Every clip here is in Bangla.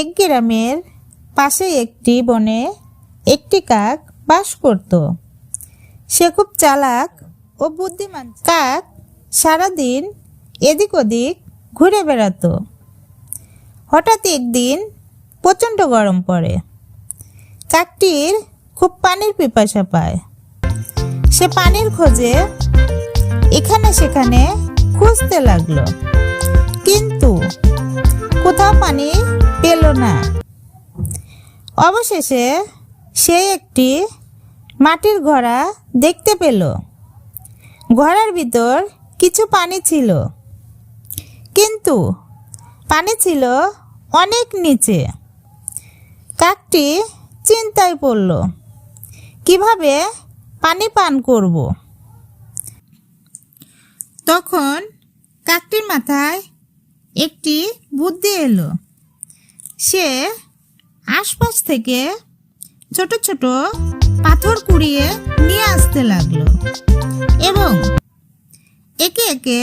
এক গ্রামের পাশে একটি বনে একটি কাক বাস করত। সে খুব চালাক ও বুদ্ধিমান। কাক সারাদিন এদিক ওদিক ঘুরে বেড়াতো। হঠাৎ একদিন প্রচণ্ড গরম পড়ে। কাকটির খুব পানির পিপাসা পায়। সে পানির খোঁজে এখানে সেখানে খুঁজতে লাগল। না। অবশেষে সে একটি মাটির ঘোড়া দেখতে পেল। ঘোড়ার ভিতর কিছু পানি ছিল। কিন্তু পানি ছিল অনেক নিচে। কাকটি চিন্তায় পড়ল, কীভাবে পানি পান করব? তখন কাকটির মাথায় একটি বুদ্ধি এলো। সে আশপাশ থেকে ছোট ছোট পাথর কুড়িয়ে নিয়ে আসতে লাগল এবং একে একে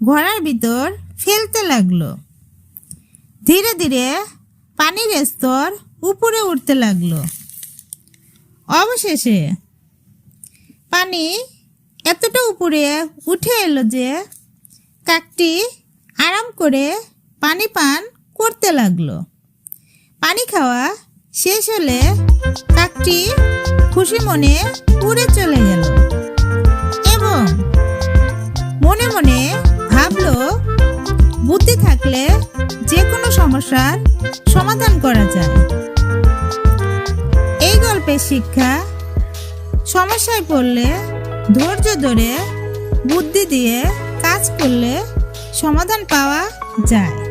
ঘোড়ার ভিতর ফেলতে লাগল। ধীরে ধীরে পানির স্তর উপরে উঠতে লাগল। অবশেষে পানি এতটা উপরে উঠে এলো যে কাকটি আরাম করে পানি পান করতে লাগল। পানি খাওয়া শেষ হলে কাকটি খুশি মনে উড়ে চলে গেল। এবং মনে মনে ভাবলো, বুদ্ধি থাকলে যে কোনো সমস্যার সমাধান করা যায়। এই গল্পের শিক্ষা, সমস্যায় পড়লে ধৈর্য ধরে বুদ্ধি দিয়ে কাজ করলে সমাধান পাওয়া যায়।